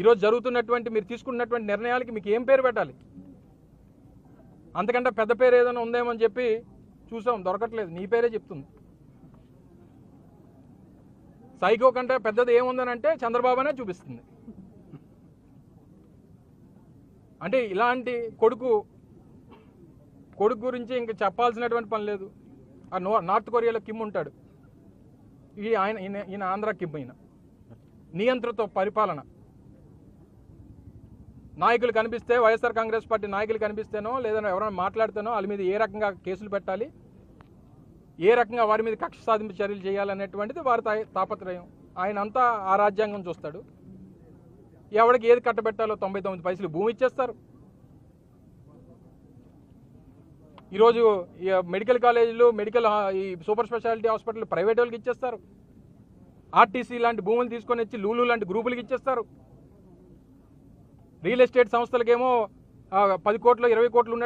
ఈరోజు జరుగుతున్నటువంటి మీరు తీసుకున్నటువంటి నిర్ణయాలకి మీకు ఏం పేరు పెట్టాలి? అంతకంటే పెద్ద పేరు ఏదైనా ఉందేమో అని చెప్పి చూసాం దొరకట్లేదు. నీ పేరే చెప్తుంది. సైకో కంటే పెద్దది ఏముందని అంటే చంద్రబాబునే చూపిస్తుంది. అంటే ఇలాంటి కొడుకు కొడుకు గురించి ఇంక చెప్పాల్సినటువంటి పని లేదు. ఆ నో నార్త్ కొరియాలో కిమ్ ఉంటాడు. ఈ ఆయన ఈయన ఈయన ఆంధ్ర కిమ్ అయిన నియంత్రణతో పరిపాలన. నాయకులు కనిపిస్తే వైఎస్ఆర్ కాంగ్రెస్ పార్టీ నాయకులు కనిపిస్తేనో లేదా ఎవరైనా మాట్లాడితేనో వాళ్ళ మీద ఏ రకంగా కేసులు పెట్టాలి? ఏ రకంగా వారి మీద కక్ష సాధింపు చర్యలు చేయాలనేటువంటిది వారి తా- తాపత్రయం. ఆయన అంతా ఆ రాజ్యాంగం చూస్తాడు. ఎవడికి ఏది కట్టబెట్టాలో తొంభై తొమ్మిది పైసలు భూమి ఇచ్చేస్తారు. ఈరోజు ఈ మెడికల్ కాలేజీలు మెడికల్ ఈ సూపర్ స్పెషాలిటీ హాస్పిటల్ ప్రైవేట్ వాళ్ళకి ఇచ్చేస్తారు. ఆర్టీసీ లాంటి భూములు తీసుకొని వచ్చి లూలు లాంటి గ్రూపులకి ఇచ్చేస్తారు. రియల్ ఎస్టేట్ సంస్థలకేమో ఆ, పది కోట్లు ఇరవై కోట్లు ఉన్నట్టు